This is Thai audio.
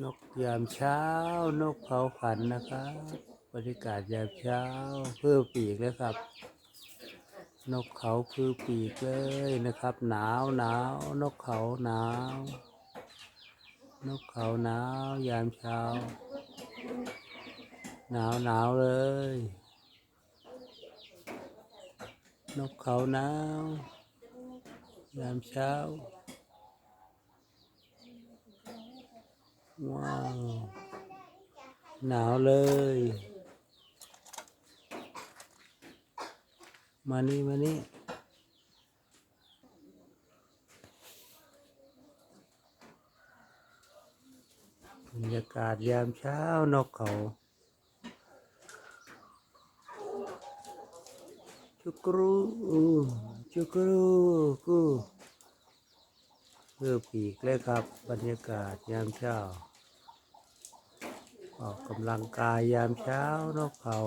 นกยามเช้า นกเขาขันนะครับ บรรยากาศยามเช้าเพื่อปีกเลยครับ นกเขาคือปีกเลยนะครับ หนาวหนาวนกเขาหนาวนกเขาหนาวยามเช้า หนาวหนาวเลย นกเขาหนาวยามเช้า ว้าว หนาวเลย มานี่ มานี่บรรยากาศยามเช้านกเขาจุกรูอู้จุกรูกูเพื่อปีกเลยครับ บรรยากาศยามเช้า ออกกำลังกายยามเช้านกเขา